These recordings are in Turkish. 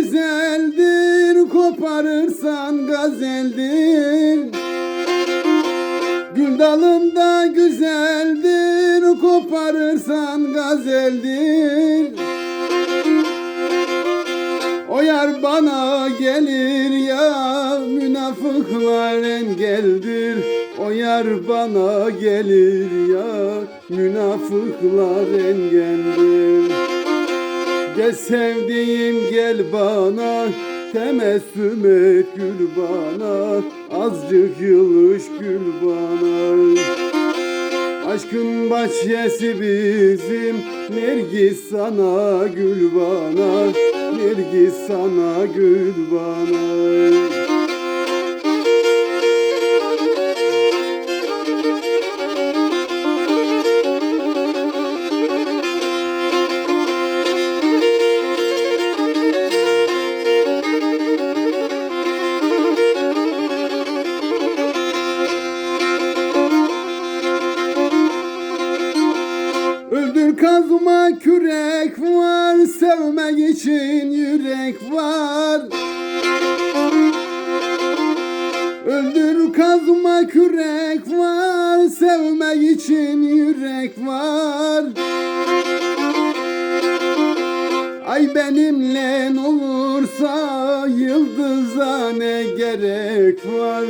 güzeldir Koparırsan gazeldir. Gül dalında güzeldir Koparırsan gazeldir. O yar bana gelir ya Münafıklar engeldir. O yar bana gelir ya Münafıklar engeldir. Gel sevdiğim gel bana. Temessüm et gül bana. Azıcık yılış gül bana. Aşkın bahçesi bizim. Nergis sana gül bana. Nergis sana gül bana Öldür kazma kürek var Sevmek için yürek var. Öldür kazma kürek var Sevmek için yürek var. Ay benimle olursa Yıldıza ne gerek var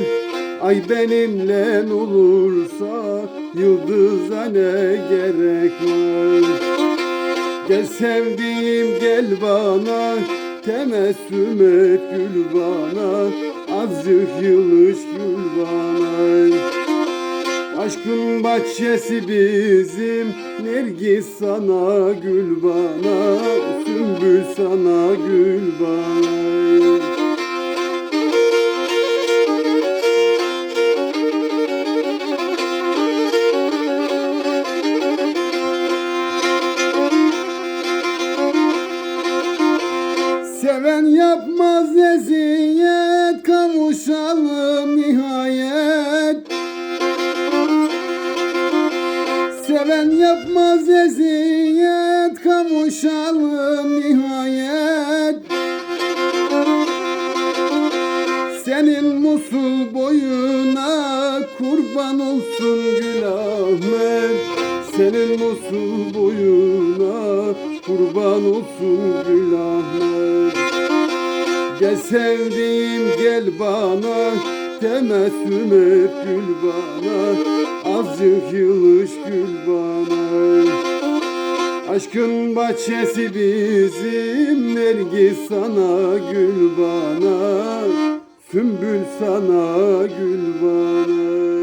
Ay benimle olursa Yıldıza ne gerek var. Gel sevdiğim gel bana Temessüm et gül bana Azıcık yılış gül bana Aşkın bahçesi bizim Nergis sana gül bana Sümbül sana gül bana Seven yapmaz eziyet Kavuşalım nihayet. Seven yapmaz eziyet Kavuşalım nihayet. Senin musul boyuna kurban olsun Gül Ahmet Senin musul boyuna kurban olsun Gül Ahmet Gel sevdiğim gel bana. Temessüm et gül bana Azıcık yılış gül bana Aşkın bahçesi bizim Nergis sana gül bana Sümbül sana gül bana